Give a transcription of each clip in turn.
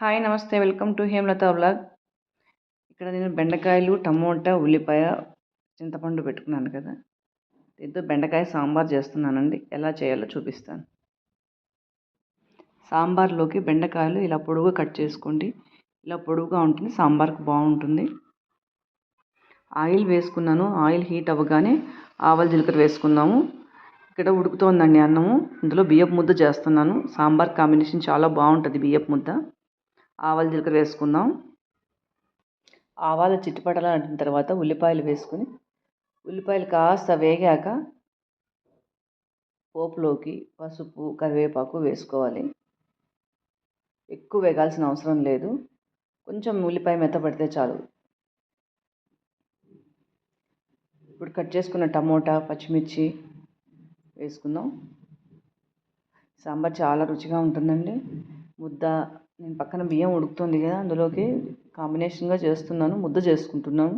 Hi నమస్తే. Welcome to Hemalatha vlog. ఇక్కడ నేను బెండకాయలు టమోటా ఉల్లిపాయ చింతపండు పెట్టుకున్నాను కదా. దీంతో బెండకాయ సాంబార్ చేస్తున్నానండి. ఎలా చేయాలో చూపిస్తాను. సాంబార్లోకి బెండకాయలు ఇలా పొడుగు కట్ చేసుకోండి. ఇలా పొడుగుగా ఉంటుంది సాంబార్కి బాగుంటుంది. ఆయిల్ వేసుకున్నాను. ఆయిల్ హీట్ అవ్వగానే ఆవాల జీలకర్ర వేసుకుందాము. ఇక్కడ ఉడుకుతోందండి అన్నము. ఇందులో బియ్యపు ముద్ద చేస్తున్నాను. సాంబార్ కాంబినేషన్ చాలా బాగుంటుంది బియ్యపు ముద్ద. ఆవాలు జీలకర్ర వేసుకుందాం. ఆవాలు చిట్టుపటలా అంటిన తర్వాత ఉల్లిపాయలు వేసుకుని ఉల్లిపాయలు కాస్త వేగాక పోపులోకి పసుపు కరివేపాకు వేసుకోవాలి. ఎక్కువ వేగాల్సిన అవసరం లేదు. కొంచెం ఉల్లిపాయ మెత్తపడితే చాలు. ఇప్పుడు కట్ చేసుకున్న టమోటా పచ్చిమిర్చి వేసుకుందాం. సాంబార్ చాలా రుచిగా ఉంటుందండి. ముద్ద నేను పక్కన బియ్యం ఉడుకుతుంది కదా అందులోకి కాంబినేషన్గా చేస్తున్నాను ముద్ద చేసుకుంటున్నాను.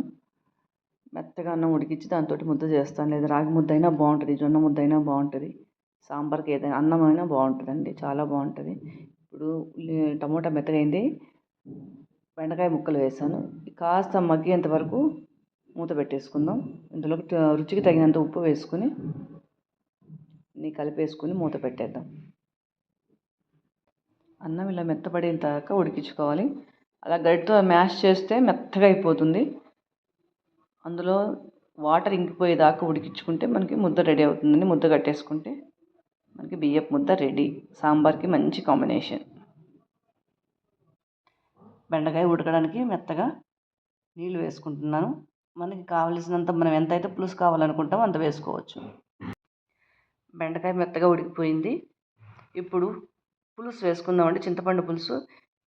మెత్తగా అన్నం ఉడికించి దాంతో ముద్ద చేస్తాను. లేదా రాగి ముద్ద అయినా బాగుంటుంది జొన్న ముద్ద అయినా బాగుంటుంది సాంబార్కి ఏదైనా అన్నం అయినా బాగుంటుందండి చాలా బాగుంటుంది. ఇప్పుడు టమోటా మెత్తగైంది బెండకాయ ముక్కలు వేసాను. కాస్త మగ్గేంత వరకు మూత పెట్టేసుకుందాం. ఇందులో రుచికి తగినంత ఉప్పు వేసుకుని కలిపేసుకుని మూత పెట్టేద్దాం. అన్నం ఇలా మెత్తపడిన దాకా ఉడికించుకోవాలి. అలా గరిటతో మ్యాష్ చేస్తే మెత్తగా అయిపోతుంది. అందులో వాటర్ ఇంకిపోయేదాకా ఉడికించుకుంటే మనకి ముద్ద రెడీ అవుతుందని ముద్ద కట్టేసుకుంటే మనకి బియ్యపు ముద్ద రెడీ. సాంబార్కి మంచి కాంబినేషన్. బెండకాయ ఉడకడానికి మెత్తగా నీళ్ళు వేసుకుంటున్నాను. మనకి కావలసినంత మనం ఎంతైతే పులుసు కావాలనుకుంటామో అంత వేసుకోవచ్చు. బెండకాయ మెత్తగా ఉడికిపోయింది. ఇప్పుడు పులుసు వేసుకుందామండి. చింతపండు పులుసు.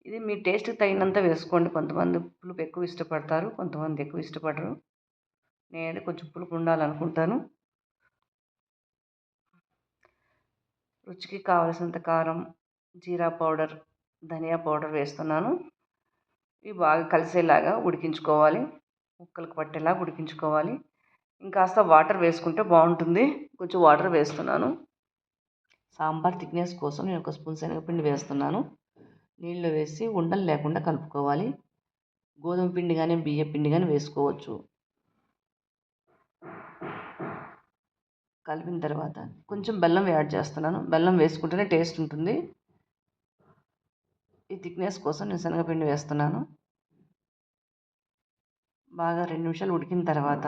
ఇది మీ టేస్ట్కి తగినంత వేసుకోండి. కొంతమంది పులుపు ఎక్కువ ఇష్టపడతారు కొంతమంది ఎక్కువ ఇష్టపడరు. నేను కొంచెం పులుపు ఉండాలనుకుంటాను. రుచికి కావలసినంత కారం జీరా పౌడర్ ధనియా పౌడర్ వేస్తున్నాను. ఇవి బాగా కలిసేలాగా ఉడికించుకోవాలి. ముక్కలకు పట్టేలాగా ఉడికించుకోవాలి. ఇంకాస్త వాటర్ వేసుకుంటే బాగుంటుంది. కొంచెం వాటర్ వేస్తున్నాను. సాంబార్ థిక్నెస్ కోసం నేను ఒక స్పూన్ శనగపిండి వేస్తున్నాను. నీళ్ళు వేసి ఉండలు లేకుండా కలుపుకోవాలి. గోధుమ పిండి కానీ బియ్య పిండి కానీ వేసుకోవచ్చు. కలిపిన తర్వాత కొంచెం బెల్లం యాడ్ చేస్తున్నాను. బెల్లం వేసుకుంటేనే టేస్ట్ ఉంటుంది. ఈ థిక్నెస్ కోసం నేను శనగపిండి వేస్తున్నాను. బాగా రెండు నిమిషాలు ఉడికిన తర్వాత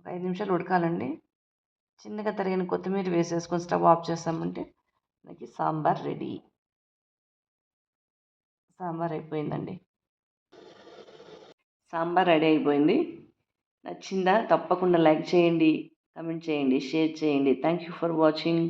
ఒక ఐదు నిమిషాలు ఉడకాలండి. చిన్నగా తరిగిన కొత్తిమీర వేసేసుకొని స్టవ్ ఆఫ్ చేస్తామంటే మనకి సాంబార్ రెడీ. సాంబార్ అయిపోయిందండి. సాంబార్ రెడీ అయిపోయింది. నచ్చిందా తప్పకుండా లైక్ చేయండి కమెంట్ చేయండి షేర్ చేయండి. Thank you for watching.